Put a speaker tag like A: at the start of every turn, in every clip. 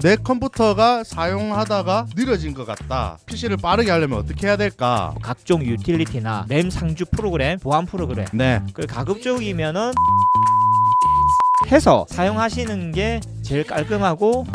A: 내 컴퓨터가 사용하다가 느려진 것 같다. PC를 빠르게 하려면 어떻게 해야 될까?
B: 각종 유틸리티나 램 상주 프로그램, 보안 프로그램
A: 네.
B: 그 가급적이면은 해서 사용하시는 게 제일 깔끔하고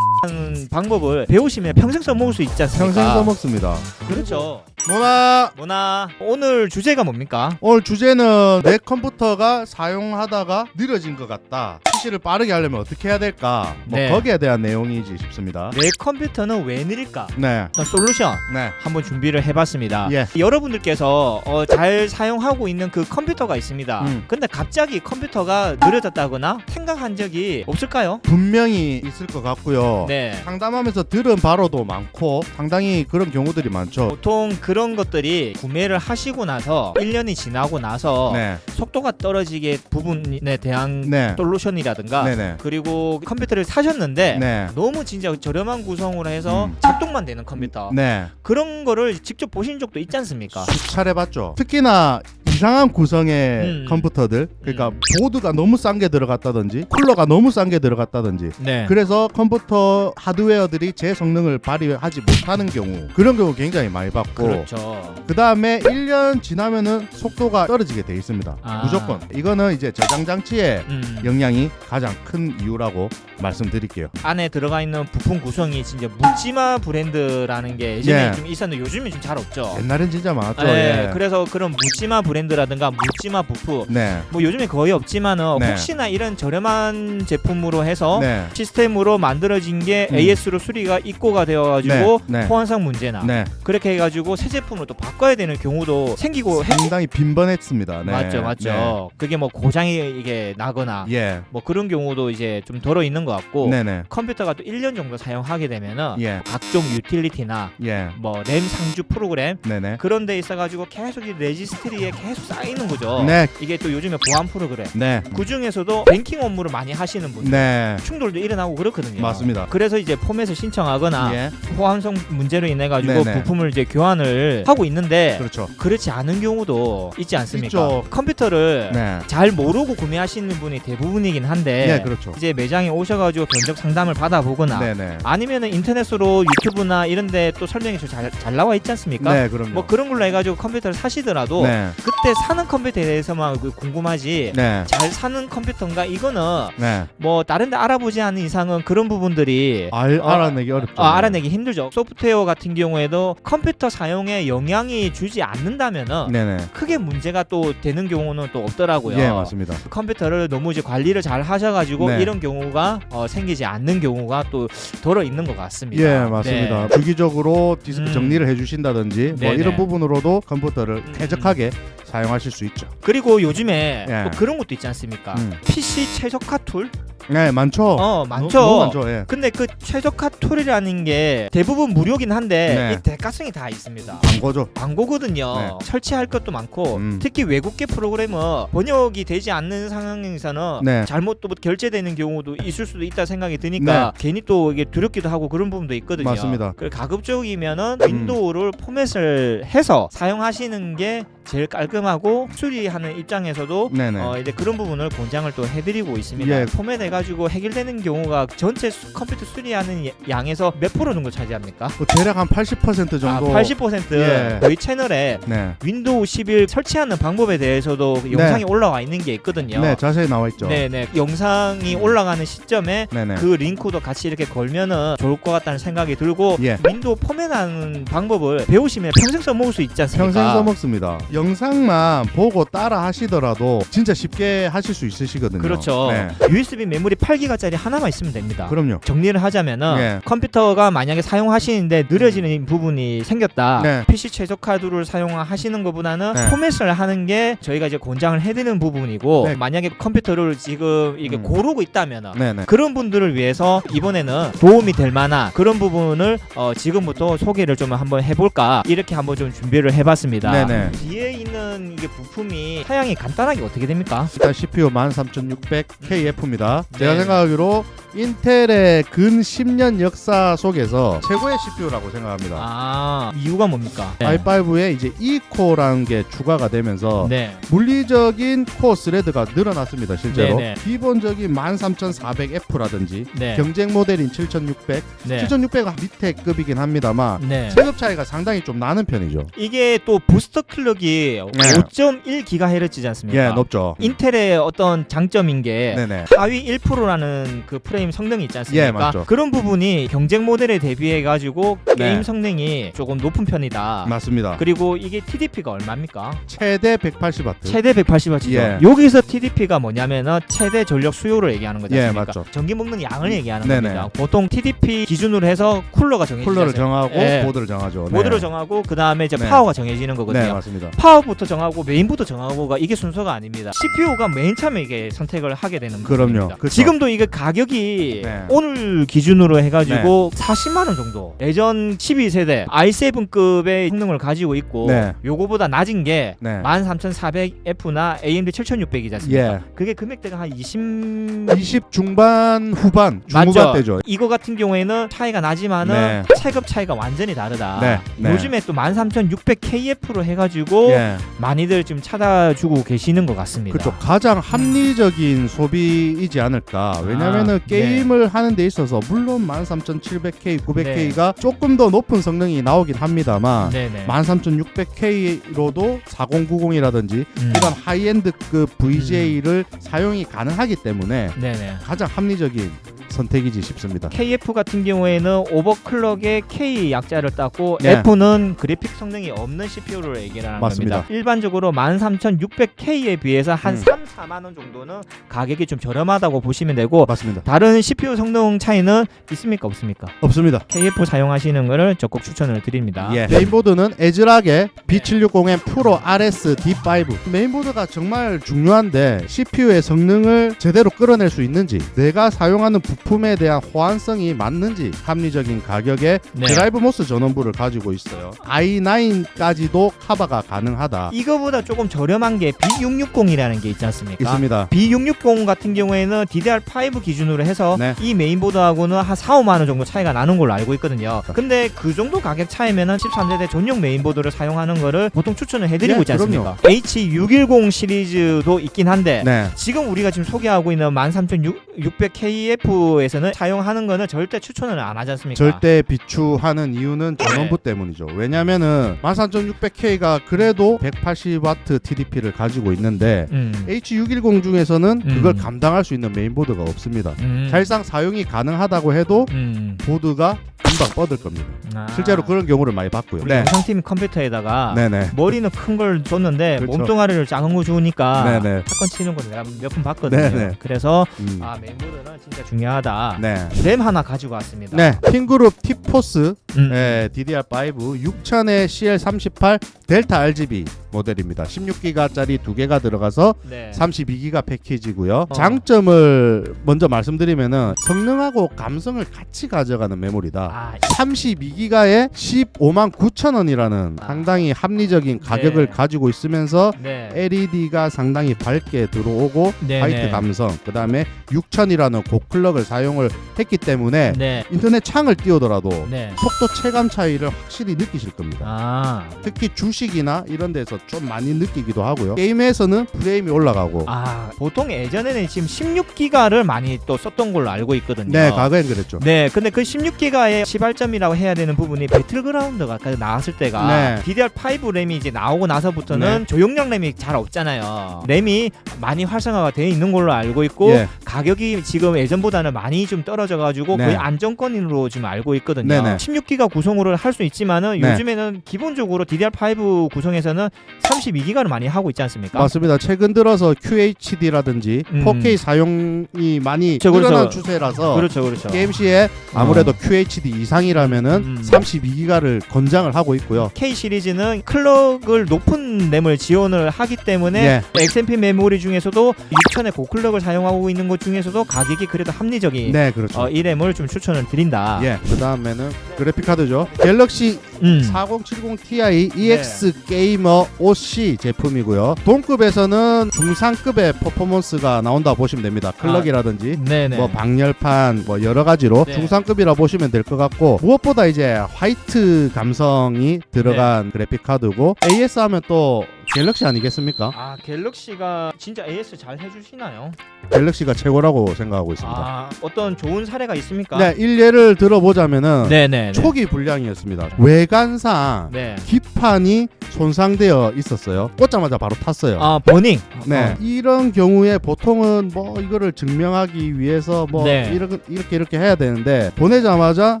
B: 하는 방법을 배우시면 평생 써먹을 수 있지 않습니까?
A: 평생 써먹습니다.
B: 그렇죠.
A: 뭐나
B: 뭐나 오늘 주제가 뭡니까?
A: 오늘 주제는 내 컴퓨터가 사용하다가 느려진 것 같다. PC를 빠르게 하려면 어떻게 해야 될까? 뭐
B: 네.
A: 거기에 대한 내용이지 싶습니다.
B: 내 컴퓨터는 왜 느릴까?
A: 네.
B: 솔루션
A: 네.
B: 한번 준비를 해봤습니다.
A: 예.
B: 여러분들께서 어, 잘 사용하고 있는 그 컴퓨터가 있습니다.
A: 음.
B: 근데 갑자기 컴퓨터가 느려졌다거나 생각한 적이 없을까요?
A: 분명히 있을 것 같고요.
B: 네.
A: 상담하면서 들은 바로도 많고 상당히 그런 경우들이 많죠.
B: 보통 그런 것들이 구매를 하시고 나서 1년이 지나고 나서
A: 네.
B: 속도가 떨어지게 부분에 대한
A: 네.
B: 솔루션이라 든가
A: 네네.
B: 그리고 컴퓨터를 사셨는데
A: 네.
B: 너무 진짜 저렴한 구성으로 해서
A: 음.
B: 작동만 되는 컴퓨터
A: 네.
B: 그런 거를 직접 보신 적도 있지 않습니까?
A: 수차례 봤죠. 특히나 이상한 구성의
B: 음.
A: 컴퓨터들, 그러니까 보드가 너무 싼 게 들어갔다든지 쿨러가 너무 싼 게 들어갔다든지
B: 네.
A: 그래서 컴퓨터 하드웨어들이 제 성능을 발휘하지 못하는 경우 그런 경우 굉장히 많이 봤고
B: 그렇죠.
A: 그 다음에 1년 지나면은 속도가 떨어지게 돼 있습니다.
B: 아.
A: 무조건. 이거는 이제 저장 장치의
B: 음.
A: 영향이 가장 큰 이유라고 말씀드릴게요.
B: 안에 들어가 있는 부품 구성이 진짜 묻지마 브랜드라는 게 예전에
A: 예.
B: 좀 있었는데 요즘은 좀 잘 없죠.
A: 옛날엔 진짜 많았죠.
B: 예,
A: 예.
B: 그래서 그런 묻지마 브랜드라든가 묻지마 부품
A: 네.
B: 뭐 요즘에 거의 없지만은
A: 네.
B: 혹시나 이런 저렴한 제품으로 해서
A: 네.
B: 시스템으로 만들어진 게
A: 음.
B: AS로 수리가 입고가 되어가지고
A: 네, 네.
B: 호환성 문제나
A: 네.
B: 그렇게 해가지고 새 제품으로 또 바꿔야 되는 경우도 생기고 해-
A: 상당히 빈번했습니다. 네.
B: 맞죠, 맞죠. 그게 뭐 고장이 이게 나거나
A: 네. 예.
B: 뭐 그런 경우도 이제 좀 덜어 있는 것 같고
A: 네네.
B: 컴퓨터가 또 1년 정도 사용하게 되면은
A: 예.
B: 각종 유틸리티나
A: 예.
B: 뭐 램 상주 프로그램
A: 네네.
B: 그런 데 있어가지고 계속 이 레지스트리에 계속 쌓이는 거죠.
A: 네.
B: 이게 또 요즘에 보안 프로그램
A: 네.
B: 그 중에서도 뱅킹 업무를 많이 하시는 분들
A: 네.
B: 충돌도 일어나고 그렇거든요.
A: 맞습니다.
B: 그래서 이제 포맷을 신청하거나
A: 예.
B: 호환성 문제로 인해 가지고
A: 네네.
B: 부품을 이제 교환을 하고 있는데
A: 그렇죠.
B: 그렇지 않은 경우도 있지 않습니까?
A: 있죠.
B: 컴퓨터를
A: 네.
B: 잘 모르고 구매하시는 분이 대부분이긴 한데
A: 예, 그렇죠.
B: 이제 매장에 오셔가지고 견적 상담을 받아보거나
A: 네네.
B: 아니면은 인터넷으로 유튜브나 이런데 또 설명이 잘, 잘 나와 있지 않습니까?
A: 네, 그럼요.
B: 뭐 그런 걸로 해가지고 컴퓨터를 사시더라도
A: 네.
B: 그때 사는 컴퓨터에 대해서만 그 궁금하지
A: 네.
B: 잘 사는 컴퓨터인가 이거는
A: 네.
B: 뭐 다른데 알아보지 않은 이상은 그런 부분들이
A: 알,
B: 어,
A: 알아내기 어렵죠.
B: 어, 알아내기 힘들죠. 소프트웨어 같은 경우에도 컴퓨터 사용에 영향이 주지 않는다면은
A: 네네.
B: 크게 문제가 또 되는 경우는 또 없더라고요.
A: 예, 맞습니다.
B: 컴퓨터를 너무 이제 관리를 잘 하셔가지고
A: 네.
B: 이런 경우가 어, 생기지 않는 경우가 또 덜어 있는 것 같습니다.
A: 예, 맞습니다.
B: 네.
A: 주기적으로 디스크
B: 음.
A: 정리를 해주신다든지 뭐
B: 네네.
A: 이런 부분으로도 컴퓨터를
B: 음.
A: 쾌적하게 사용하실 수 있죠.
B: 그리고 요즘에
A: 예.
B: 또 그런 것도 있지 않습니까?
A: 음.
B: PC 최적화 툴?
A: 네, 많죠.
B: 어, 많죠.
A: 너무 많죠. 예.
B: 근데 그 최적화 툴이라는 게 대부분 무료긴 한데
A: 네.
B: 이 대가성이 다 있습니다.
A: 광고죠.
B: 광고거든요.
A: 네.
B: 설치할 것도 많고
A: 음.
B: 특히 외국계 프로그램은 번역이 되지 않는 상황에서는
A: 네.
B: 잘못 또 결제되는 경우도 있을 수도 있다 생각이 드니까 괜히 또 이게 두렵기도 하고 그런 부분도 있거든요.
A: 네. 맞습니다.
B: 그 가급적이면은
A: 음.
B: 윈도우를 포맷을 해서 사용하시는 게 제일 깔끔하고 수리하는 입장에서도
A: 네네.
B: 어 이제 그런 부분을 권장을 또 해드리고 있습니다.
A: 예.
B: 포맷해 가지고 해결되는 경우가 전체 수- 컴퓨터 수리하는 예- 양에서 몇 프로 정도 차지합니까?
A: 뭐 대략 한 80% 정도.
B: 아, 80%
A: 예.
B: 저희 채널에
A: 네.
B: 윈도우 11 설치하는 방법에 대해서도 영상이 올라와 있는 게 있거든요.
A: 네, 자세히 나와 있죠.
B: 네 네 영상이 올라가는 시점에
A: 네네.
B: 그 링크도 같이 이렇게 걸면은 좋을 것 같다는 생각이 들고
A: 예.
B: 윈도우 포맷하는 방법을 배우시면 평생 써먹을 수 있지 않습니까?
A: 평생 써먹습니다. 영상만 보고 따라 하시더라도 진짜 쉽게 하실 수 있으시거든요.
B: 그렇죠.
A: 네.
B: USB 메모리 8기가짜리 하나만 있으면 됩니다.
A: 그럼요.
B: 정리를 하자면은
A: 예.
B: 컴퓨터가 만약에 사용하시는데 느려지는 부분이 생겼다.
A: 네.
B: PC 최적화도를 사용하시는 것보다는
A: 네.
B: 포맷을 하는 게 저희가 이제 권장을 해드리는 부분이고
A: 네.
B: 만약에 컴퓨터를 지금 이게
A: 음.
B: 고르고 있다면은
A: 네 네.
B: 그런 분들을 위해서 이번에는 도움이 될 만한 그런 부분을 어, 지금부터 소개를 좀 한번 해볼까 이렇게 한번 좀 준비를 해봤습니다.
A: 네 네.
B: 뒤에 있는 이게 부품이 사양이 간단하게 어떻게 됩니까?
A: 일단 CPU 13600KF입니다. 제가
B: 네.
A: 생각하기로 인텔의 근 10년 역사 속에서 최고의 CPU라고 생각합니다.
B: 아 이유가 뭡니까?
A: i5에 이제 2코라는 게 추가가 되면서
B: 네.
A: 물리적인 코어 스레드가 늘어났습니다. 실제로
B: 네 네.
A: 기본적인 13400F라든지
B: 네.
A: 경쟁 모델인 7600,
B: 네.
A: 7600은 밑에 급이긴 합니다만
B: 네.
A: 체급 차이가 상당히 좀 나는 편이죠.
B: 이게 또 부스터 클럭이 5.1GHz지 않습니까?
A: 예, 높죠.
B: 인텔의 어떤 장점인 게
A: 네네.
B: 하위 1%라는 그 프레임 성능이 있지 않습니까?
A: 예, 맞죠.
B: 그런 부분이 경쟁 모델에 대비해 가지고
A: 네.
B: 게임 성능이 조금 높은 편이다.
A: 맞습니다.
B: 그리고 이게 TDP가 얼마입니까?
A: 최대 180W.
B: 최대 180W죠.
A: 예.
B: 여기서 TDP가 뭐냐면은 최대 전력 수요를 얘기하는 거지
A: 예,
B: 않습니까?
A: 맞죠.
B: 전기 먹는 양을 얘기하는
A: 네네.
B: 겁니다. 보통 TDP 기준으로 해서 쿨러가 정해지죠.
A: 쿨러를 정하고
B: 예.
A: 보드를 정하죠. 네.
B: 모드를 정하고 그 다음에 이제
A: 네.
B: 파워가 정해지는 거거든요.
A: 네, 맞습니다.
B: 파워부터 정하고 메인부터 정하고가 이게 순서가 아닙니다. CPU가 맨 처음에 이게 선택을 하게 되는
A: 그럼요.
B: 부분입니다.
A: 그쵸.
B: 지금도 이게 가격이
A: 네.
B: 오늘 기준으로 해가지고 40만 원 정도. 예전 12세대 i7급의 성능을 가지고 있고
A: 네.
B: 요거보다 낮은 게
A: 네.
B: 13300F나 AMD 7600이지 않습니까?
A: 예.
B: 그게 금액대가 한 20...
A: 20 중반 후반
B: 맞죠?
A: 중후반 때죠.
B: 이거 같은 경우에는 차이가 나지만은
A: 네.
B: 체급 차이가 완전히 다르다.
A: 네, 네.
B: 요즘에 또 13600KF로 해가지고
A: 예.
B: 많이들 지금 찾아주고 계시는 것 같습니다.
A: 그쪽 가장 합리적인 소비이지 않을까. 왜냐면은
B: 아,
A: 게임을 하는 데 있어서 물론 13700K, 900K가 조금 더 높은 성능이 나오긴 합니다만
B: 네네.
A: 13600K로도 4090이라든지
B: 음.
A: 이런 하이엔드급 VGA를 사용이 가능하기 때문에
B: 네네.
A: 가장 합리적인 선택이지 싶습니다.
B: KF 같은 경우에는 오버클럭의 K 약자를 땄고
A: 네.
B: F는 그래픽 성능이 없는 CPU를 얘기하는
A: 맞습니다.
B: 겁니다. 일반적으로 13600K에 비해서 한
A: 음.
B: 3, 4만 원 정도는 가격이 좀 저렴하다고 보시면 되고
A: 맞습니다.
B: 다른 CPU 성능 차이는 있습니까 없습니까?
A: 없습니다.
B: KF 사용하시는 거를 적극 추천을 드립니다.
A: 예. 메인보드는 에즈락의 B760M 프로 RS D5. 메인보드가 정말 중요한데 CPU의 성능을 제대로 끌어낼 수 있는지, 내가 사용하는 부품 에 대한 호환성이 맞는지 합리적인 가격에
B: 네.
A: 드라이브 모스 전원부를 가지고 있어요. i9까지도 커버가 가능하다.
B: 이거보다 조금 저렴한 게 B660이라는 게 있지 않습니까?
A: 있습니다.
B: B660 같은 경우에는 DDR5 기준으로 해서
A: 네.
B: 이 메인보드하고는 한 4, 5만 원 정도 차이가 나는 걸로 알고 있거든요. 근데 그 정도 가격 차이면은 13세대 전용 메인보드를 사용하는 거를 보통 추천을 해드리고
A: 네,
B: 있지 않습니까?
A: 그럼요.
B: H610 시리즈도 있긴 한데
A: 네.
B: 지금 우리가 지금 소개하고 있는 13600KF 에서는 사용하는 거는 절대 추천을 안 하지 않습니까?
A: 절대 비추하는 이유는
B: 네.
A: 전원부 때문이죠. 왜냐면은 13600K가 그래도 180W TDP를 가지고 있는데
B: 음.
A: H610 중에서는
B: 음.
A: 그걸 감당할 수 있는 메인보드가 없습니다.
B: 음.
A: 사실상 사용이 가능하다고 해도
B: 음.
A: 보드가 금방 뻗을 겁니다.
B: 아.
A: 실제로 그런 경우를 많이 봤고요.
B: 우리
A: 네.
B: 영상팀 컴퓨터에다가
A: 네네.
B: 머리는 큰 걸 줬는데
A: 그렇죠.
B: 몸뚱아리를 작은 거 주니까
A: 네네.
B: 사건 치는 거 내가 몇 번 봤거든요.
A: 네네.
B: 그래서
A: 음.
B: 아 메인보드는 진짜 중요하다.
A: 네.
B: 램 하나 가지고 왔습니다.
A: 네. 핑그룹 T포스
B: 음.
A: 네, DDR5 6000에 CL38 델타 RGB 모델입니다. 16기가짜리 두 개가 들어가서
B: 네.
A: 32기가 패키지고요.
B: 어.
A: 장점을 먼저 말씀드리면은 성능하고 감성을 같이 가져가는 메모리다.
B: 아,
A: 32기가에 15만 9천 원이라는
B: 아.
A: 상당히 합리적인 가격을
B: 네.
A: 가지고 있으면서
B: 네.
A: LED가 상당히 밝게 들어오고
B: 네,
A: 화이트
B: 네.
A: 감성 그다음에 6000이라는 고클럭을 사용을 했기 때문에
B: 네.
A: 인터넷 창을 띄우더라도
B: 네.
A: 속도 체감 차이를 확실히 느끼실 겁니다.
B: 아.
A: 특히 주식이나 이런 데서 좀 많이 느끼기도 하고요. 게임에서는 프레임이 올라가고
B: 아, 보통 예전에는 지금 16기가를 많이 또 썼던 걸로 알고 있거든요.
A: 네, 과거엔 그랬죠.
B: 네, 근데 그 16기가의 시발점이라고 해야 되는 부분이 배틀그라운드가 아까 나왔을 때가
A: 네.
B: DDR5 램이 이제 나오고 나서부터는
A: 네.
B: 조용량 램이 잘 없잖아요. 램이 많이 활성화가 돼 있는 걸로 알고 있고
A: 예.
B: 가격이 지금 예전보다는 많이 좀 떨어져 가지고
A: 네.
B: 거의 안정권으로 지금 알고 있거든요.
A: 네네.
B: 16기가 구성으로 할 수 있지만은
A: 네.
B: 요즘에는 기본적으로 DDR5 구성에서는 32기가를 많이 하고 있지 않습니까?
A: 맞습니다. 최근 들어서 QHD라든지
B: 음.
A: 4K 사용이 많이
B: 그렇죠, 그렇죠.
A: 늘어난 추세라서
B: 그렇죠, 그렇죠.
A: 게임 시에 아무래도 QHD 이상이라면은
B: 음.
A: 32기가를 권장을 하고 있고요.
B: K 시리즈는 클럭을 높은 램을 지원을 하기 때문에
A: 예.
B: XMP 메모리 중에서도 6000의 고클럭을 사용하고 있는 것 중에서도 가격이 그래도 합리적인
A: 네, 그렇죠.
B: 어, 이 램을 좀 추천을 드린다.
A: 예. 그다음에는 그래픽 카드죠. 갤럭시
B: 음.
A: 4070 Ti EX 게이머 OC 제품이고요. 동급에서는 중상급의 퍼포먼스가 나온다 보시면 됩니다. 클럭이라든지
B: 네네.
A: 뭐 방열판 뭐 여러 가지로
B: 네.
A: 중상급이라 보시면 될 것 같고 무엇보다 이제 화이트 감성이 들어간 그래픽 카드고 AS 하면 또 갤럭시 아니겠습니까?
B: 아 갤럭시가 진짜 AS 잘 해주시나요?
A: 갤럭시가 최고라고 생각하고 있습니다.
B: 아 어떤 좋은 사례가 있습니까?
A: 네, 일례를 들어보자면은
B: 네네.
A: 초기 불량이었습니다. 외관상
B: 네.
A: 기판이 손상되어 있었어요. 꽂자마자 바로 탔어요.
B: 아 버닝.
A: 네,
B: 어.
A: 이런 경우에 보통은 뭐 이거를 증명하기 위해서 뭐
B: 네.
A: 이렇게 이렇게 이렇게 해야 되는데 보내자마자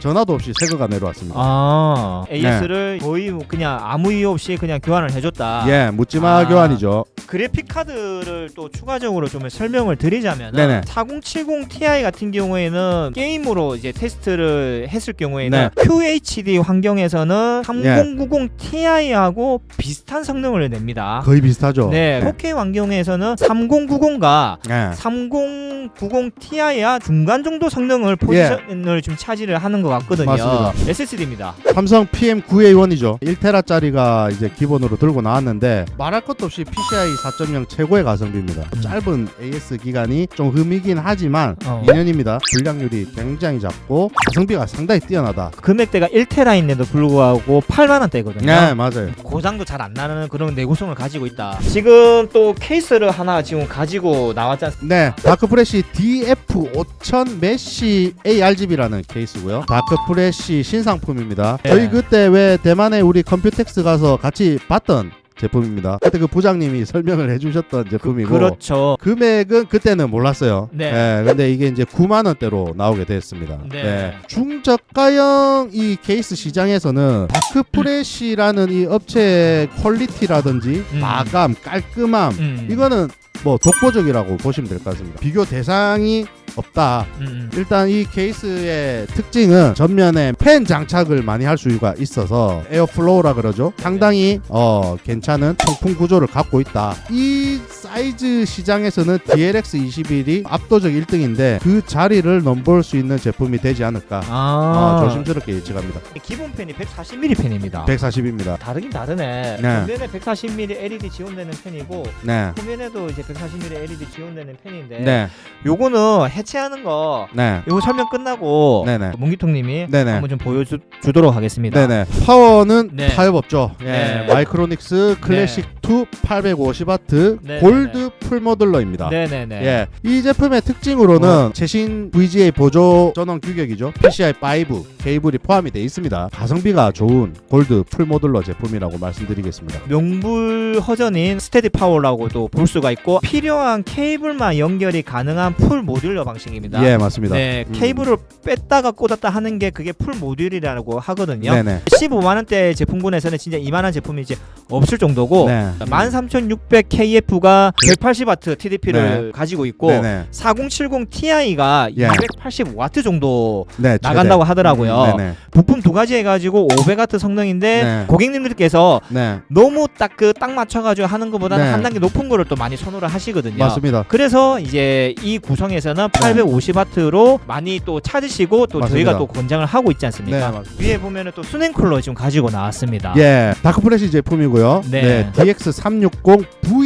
A: 전화도 없이 새거가 내려왔습니다.
B: 아 AS를 거의 뭐 그냥 아무 이유 없이 그냥 교환을 해줬다.
A: 예, 묻지마
B: 아.
A: 교환이죠.
B: 그래픽 카드를 또 추가적으로 좀 설명을 드리자면
A: 네네.
B: 4070 Ti 같은 경우에는 게임으로 이제 테스트를 했을 경우에는
A: 네.
B: QHD 환경에서는 3090 Ti하고 비슷한 성능을 냅니다.
A: 거의 비슷하죠.
B: 네, 4K 환경에서는 3090과
A: 예.
B: 3090 Ti야 중간 정도 성능을 포지션을 좀 차지를 하는 것 같거든요.
A: 예. 맞습니다.
B: SSD입니다.
A: 삼성 PM9A1이죠. 1테라짜리가 이제 기본으로 들고 나왔는데 말할 것도 없이 PCI 4.0 최고의 가성비입니다.
B: 음.
A: 짧은 AS 기간이 좀 흠이긴 하지만
B: 어.
A: 2년입니다. 분량률이 굉장히 작고 가성비가 상당히 뛰어나다.
B: 금액대가 1테라인데도 불구하고 8만 원대거든요.
A: 네, 맞아요.
B: 고장도 잘 안 나는 그런 내구성을 가지고 있다. 지금 또 케이스를 하나 지금 가지고 나왔지 않습니까?
A: 네, 다크프레시 DF5000 메시 ARGB라는 케이스고요. 다크프레시 신상품입니다.
B: 네.
A: 저희 그때 왜 대만에 우리 컴퓨텍스 가서 같이 봤던 제품입니다. 그때 그 부장님이 설명을 해주셨던 제품이고
B: 그렇죠.
A: 금액은 그때는 몰랐어요.
B: 네.
A: 예, 근데 이게 이제 9만 원대로 나오게 됐습니다.
B: 네.
A: 예. 중저가형 이 케이스 시장에서는 다크프레시라는 이 업체의 퀄리티라든지
B: 음.
A: 마감, 깔끔함
B: 음.
A: 이거는 뭐 독보적이라고 보시면 될 것 같습니다. 비교 대상이 없다.
B: 음,
A: 일단 이 케이스의 특징은 전면에 팬 장착을 많이 할 수가 있어서 에어플로우라 그러죠. 상당히 어 괜찮은 통풍 구조를 갖고 있다. 이 사이즈 시장에서는 DLX 21이 압도적 1등인데 그 자리를 넘볼 수 있는 제품이 되지 않을까.
B: 아,
A: 어, 조심스럽게 예측합니다.
B: 기본 펜이 140mm 펜입니다.
A: 140입니다.
B: 다르긴 다르네.
A: 네.
B: 전면에 140mm LED 지원되는 펜이고
A: 네.
B: 후면에도 이제 140mm LED 지원되는 펜인데
A: 네.
B: 요거는 해 체하는 거
A: 네.
B: 요거 설명 끝나고
A: 네네.
B: 문기통님이
A: 네네.
B: 한번 좀 보여주도록 하겠습니다.
A: 네네. 파워는
B: 네.
A: 타협 없죠. 예.
B: 네.
A: 마이크로닉스 클래식 2 850W
B: 네,
A: 골드 풀모듈러입니다.
B: 네네네.
A: 예. 이 제품의 특징으로는
B: 어.
A: 최신 VGA 보조 전원 규격이죠. PCI 5 케이블이 포함이 되어 있습니다. 가성비가 좋은 골드 풀 모듈러 제품이라고 말씀드리겠습니다.
B: 명불 허전인 스테디 파워라고도 볼 수가 있고 필요한 케이블만 연결이 가능한 풀 모듈러 방 식입니다.
A: 예, 맞습니다.
B: 네,
A: 음.
B: 케이블을 뺐다가 꽂았다 하는 게 그게 풀 모듈이라고 하거든요.
A: 네네.
B: 15만 원대 제품군에서는 진짜 이만한 제품이 이제 없을 정도고
A: 네.
B: 13600KF가 180W TDP를 가지고 있고
A: 네네.
B: 4070 Ti가
A: 예.
B: 280W 정도
A: 네.
B: 나간다고 하더라고요.
A: 음, 네네.
B: 부품 두 가지 해가지고 500W 성능인데
A: 네.
B: 고객님들께서
A: 네.
B: 너무 딱 그 딱 맞춰가지고 하는 것보다는
A: 네.
B: 한 단계 높은 거를 또 많이 선호를 하시거든요.
A: 맞습니다.
B: 그래서 이제 이 구성에서는 850W로 많이 또 찾으시고 또
A: 맞습니다.
B: 저희가 또 권장을 하고 있지 않습니까?
A: 네.
B: 위에 보면은 또 수냉 쿨러 지금 가지고 나왔습니다.
A: 예, 다크프레시 제품이고 거고요.
B: 네.
A: 네 DX360V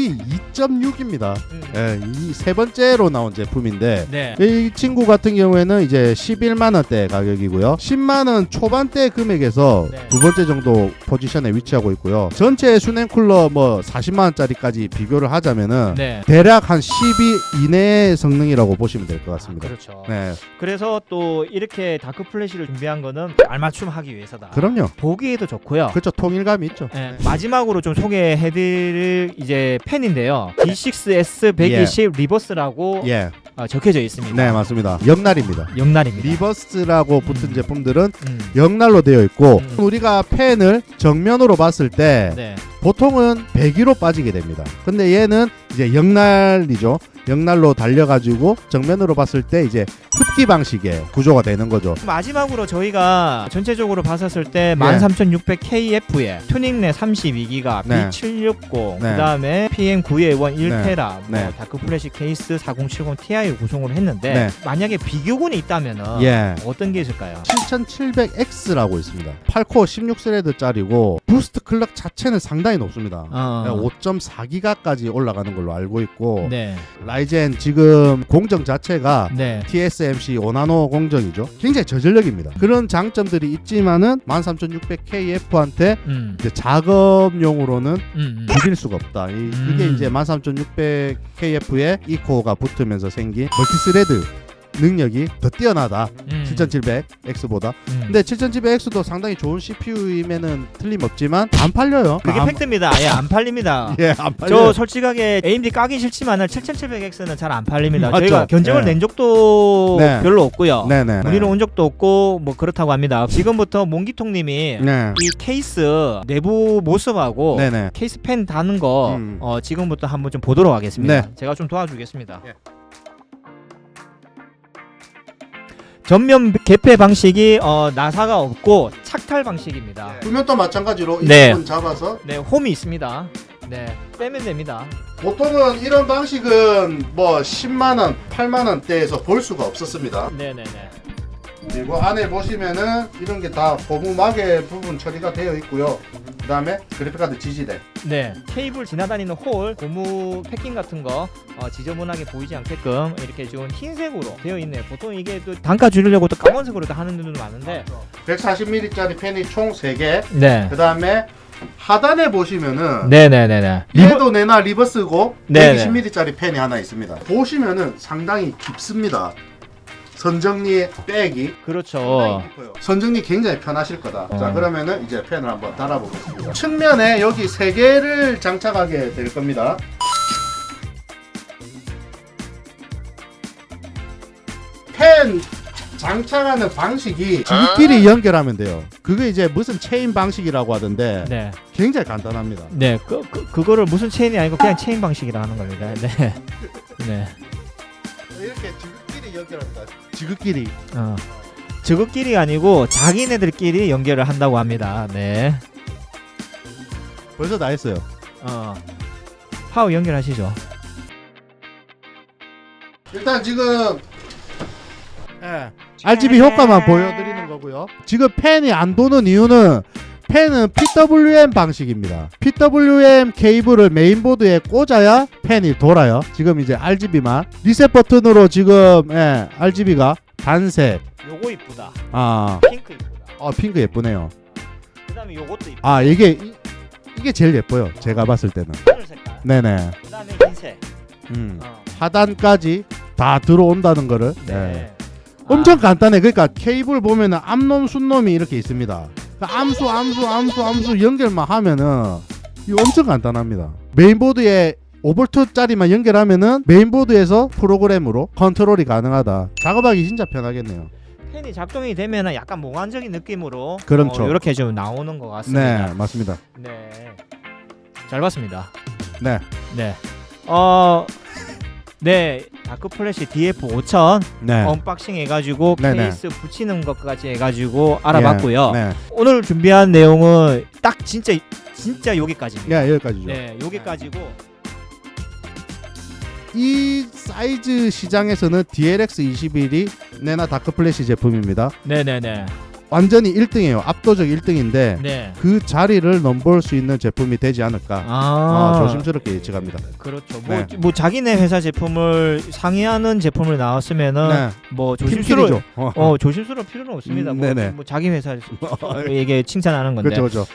A: 10.6입니다.
B: 음.
A: 예, 이세 번째로 나온 제품인데
B: 네.
A: 이 친구 같은 경우에는 이제 11만 원대 가격이고요. 10만 원 초반대 금액에서
B: 네.
A: 두 번째 정도 포지션에 위치하고 있고요. 전체 수냉 쿨러 뭐 40만 원짜리까지 비교를 하자면은
B: 네.
A: 대략 한 12 이내의 성능이라고 보시면 될 것 같습니다.
B: 그렇죠.
A: 네.
B: 그래서 또 이렇게 다크 플래시를 준비한 거는 알맞춤하기 위해서다.
A: 그럼요.
B: 보기에도 좋고요.
A: 그렇죠. 통일감이 있죠.
B: 네. 마지막으로 좀 소개해드릴 이제 팬인데요. D6S 120 리버스라고
A: 예,
B: 어, 적혀져 있습니다.
A: 네 맞습니다. 역날입니다.
B: 영날입니다.
A: 리버스라고 붙은
B: 음.
A: 제품들은
B: 음.
A: 역날로 되어 있고
B: 음.
A: 우리가 펜을 정면으로 봤을 때
B: 네.
A: 보통은 배기로 빠지게 됩니다. 근데 얘는 이제 역날이죠. 역날로 달려가지고 정면으로 봤을 때 이제 흡기 방식의 구조가 되는 거죠.
B: 마지막으로 저희가 전체적으로 봤었을 때
A: 예.
B: 13600KF에 튜닝내 32기가
A: 네.
B: B760
A: 네.
B: 그다음에 PM9A1 1테라 뭐
A: 네.
B: 다크 플래시 케이스 4070 Ti 구성을 했는데
A: 네.
B: 만약에 비교군이 있다면은
A: 예.
B: 어떤 게 있을까요?
A: 7700X라고 있습니다. 8코어 16스레드짜리고 부스트 클럭 자체는 상당히 높습니다.
B: 어.
A: 5.4기가까지 올라가는 걸로 알고 있고
B: 네.
A: 라이젠 지금 공정 자체가
B: 네.
A: TSMC 5나노 공정이죠. 굉장히 저전력입니다. 그런 장점들이 있지만은 13600KF한테
B: 음.
A: 이제 작업용으로는
B: 음. 음.
A: 비빌 수가 없다. 이, 그게
B: 음.
A: 이제 13600KF에 이 코어가 붙으면서 생긴 멀티스레드 능력이 더 뛰어나다.
B: 음.
A: 7700X보다.
B: 음.
A: 근데 7700X도 상당히 좋은 CPU임에는 틀림없지만 안 팔려요.
B: 그게
A: 안,
B: 팩트입니다. 예, 안 팔립니다.
A: 예, 안
B: 저
A: 팔려요.
B: 솔직하게 AMD 까기 싫지만은 7700X는 잘 안 팔립니다.
A: 맞죠?
B: 저희가 견적을
A: 네.
B: 낸 적도
A: 네.
B: 별로 없고요.
A: 네네.
B: 문의를 온 적도 없고 뭐 그렇다고 합니다. 지금부터 몽기통님이
A: 네.
B: 이 케이스 내부 모습하고
A: 네네.
B: 케이스 펜 다는 거
A: 음.
B: 어, 지금부터 한번 좀 보도록 하겠습니다.
A: 네.
B: 제가 좀 도와주겠습니다.
A: 예.
B: 전면 개폐 방식이 어, 나사가 없고 착탈 방식입니다.
A: 구면도 마찬가지로
B: 네.
A: 이부분 잡아서
B: 네, 홈이 있습니다. 네, 빼면 됩니다.
A: 보통은 이런 방식은 뭐 10만 원, 8만 원대에서 볼 수가 없었습니다.
B: 네, 네, 네.
A: 그리고 안에 보시면은 이런 게 다 고무 마개 부분 처리가 되어 있고요. 그 다음에 그래픽카드 지지대.
B: 네, 케이블 지나다니는 홀, 고무 패킹 같은 거 어, 지저분하게 보이지 않게끔 이렇게 좀 흰색으로 되어 있네요. 보통 이게 또 단가 줄이려고 또 까만색으로 또 하는 분들도 많은데,
A: 140mm짜리 펜이 총 3개.
B: 네,
A: 그 다음에 하단에 보시면은
B: 네, 네, 네, 네.
A: 얘도 내나 리버스고
B: 네,
A: 120mm짜리 펜이 하나 있습니다. 보시면은 상당히 깊습니다. 선정리 백이
B: 그렇죠.
A: 선정리 굉장히 편하실 거다.
B: 어.
A: 자 그러면은 이제 펜을 한번 달아보겠습니다. 측면에 여기 세 개를 장착하게 될 겁니다. 펜 장착하는 방식이 지들끼리 연결하면 돼요. 그게 이제 무슨 체인 방식이라고 하던데
B: 네,
A: 굉장히 간단합니다.
B: 네, 그, 그 그거를 무슨 체인이 아니고 그냥 체인 방식이라 하는 겁니다. 네, 네.
A: 이렇게 지극끼리 연결합니다. 지극끼리.
B: 어. 저것끼리 아니고 자기네들끼리 연결을 한다고 합니다. 네.
A: 벌써 다 했어요.
B: 어. 파워 연결하시죠.
A: 일단 지금 예, RGB 효과만 보여드리는 거고요. 지금 펜이 안 도는 이유는 펜은 PWM 방식입니다. PWM 케이블을 메인보드에 꽂아야 펜이 돌아요. 지금 이제 RGB만 리셋 버튼으로 지금 예, RGB가 단색,
B: 요거 이쁘다.
A: 아,
B: 핑크 이쁘다.
A: 어, 핑크 예쁘네요.
B: 그다음에 요것도 이쁘다.
A: 아 이게 이, 이게 제일 예뻐요. 제가 봤을 때는.
B: 하늘 색깔.
A: 네네.
B: 그다음에 흰색.
A: 음.
B: 어.
A: 하단까지 다 들어온다는 거를.
B: 네.
A: 예. 엄청 간단해. 그러니까 케이블 보면은 암놈 순놈이 이렇게 있습니다. 암수 암수 암수 암수 연결만 하면은 이거 엄청 간단합니다. 메인보드에 5V짜리만 연결하면은 메인보드에서 프로그램으로 컨트롤이 가능하다. 작업하기 진짜 편하겠네요.
B: 아, 펜이 작동이 되면은 약간 몽환적인 느낌으로
A: 그렇죠.
B: 어, 이렇게 좀 나오는 것 같습니다.
A: 네, 맞습니다.
B: 네. 잘 봤습니다.
A: 네.
B: 네. 어. 네, 다크 플래시 DF 5000
A: 네.
B: 언박싱 해가지고
A: 네네.
B: 케이스 붙이는 것까지 해가지고 알아봤고요.
A: 네.
B: 오늘 준비한 내용은 딱 진짜 진짜 여기까지입니다.
A: 네, 여기까지죠.
B: 네, 여기까지고
A: 이 사이즈 시장에서는 DLX 21이 네나 다크 플래시 제품입니다.
B: 네 네 네.
A: 완전히 1등이에요. 압도적 1등인데
B: 네.
A: 그 자리를 넘볼 수 있는 제품이 되지 않을까.
B: 아,
A: 어, 조심스럽게 예측합니다.
B: 그렇죠. 뭐,
A: 네.
B: 뭐 자기네 회사 제품을 상의하는 제품을 나왔으면은
A: 네.
B: 뭐 조심스러워
A: 팀킬이죠. 어.
B: 어 조심스러울 필요는 없습니다.
A: 음,
B: 뭐,
A: 네네.
B: 뭐 자기 회사 이게 칭찬하는 건데.
A: 그렇죠, 그렇죠.